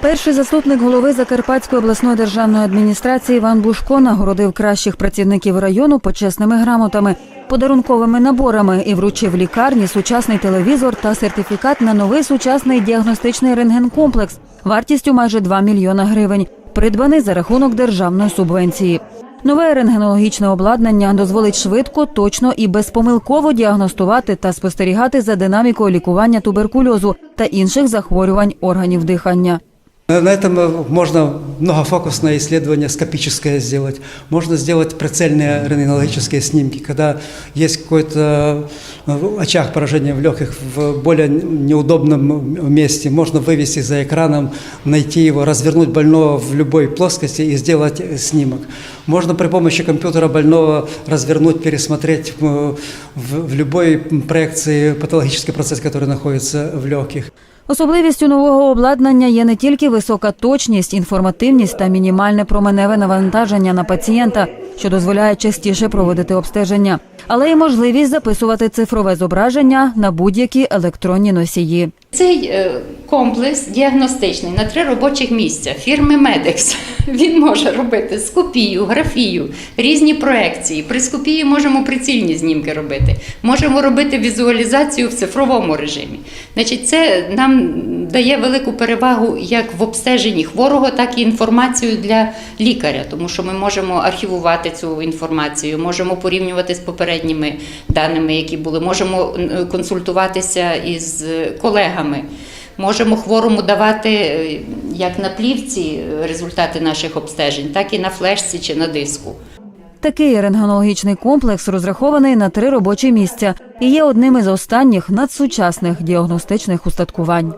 Перший заступник голови Закарпатської обласної державної адміністрації Іван Бушко нагородив кращих працівників району почесними грамотами, подарунковими наборами і вручив лікарні сучасний телевізор та сертифікат на новий сучасний діагностичний рентгенкомплекс вартістю майже 2 мільйона гривень, придбаний за рахунок державної субвенції. Нове рентгенологічне обладнання дозволить швидко, точно і безпомилково діагностувати та спостерігати за динамікою лікування туберкульозу та інших захворювань органів дихання. На этом э, можно многофокусное исследование скопическое сделать. Можно сделать прицельные рентгенологические снимки, когда есть какой-то э, очаг поражения в легких в более неудобном месте. Можно вывести за экраном, найти его, развернуть больного в любой плоскости и сделать э, снимок. Можно при помощи компьютера больного развернуть, пересмотреть в любой проекции патологический процесс, который находится в легких. Особливістю нового обладнання є не тільки висока точність, інформативність та мінімальне променеве навантаження на пацієнта, що дозволяє частіше проводити обстеження, але й можливість записувати цифрове зображення на будь-які електронні носії. Цей е, комплекс діагностичний на три робочих місця фірми Медекс. Він може робити скопію, графію, різні проекції. При скопії можемо прицільні знімки робити. Можемо робити візуалізацію в цифровому режимі. Значить, це нам дає велику перевагу як в обстеженні хворого, так і інформацію для лікаря, тому що ми можемо архівувати цю інформацію, можемо порівнювати з попередніми даними, які були, можемо е, консультуватися із е, колегами. Можемо хворому давати е, як на плівці е, результати наших обстежень, так і на флешці чи на диску. Такий рентгенологічний комплекс розрахований на три робочі місця і є одним із останніх надсучасних діагностичних устаткувань.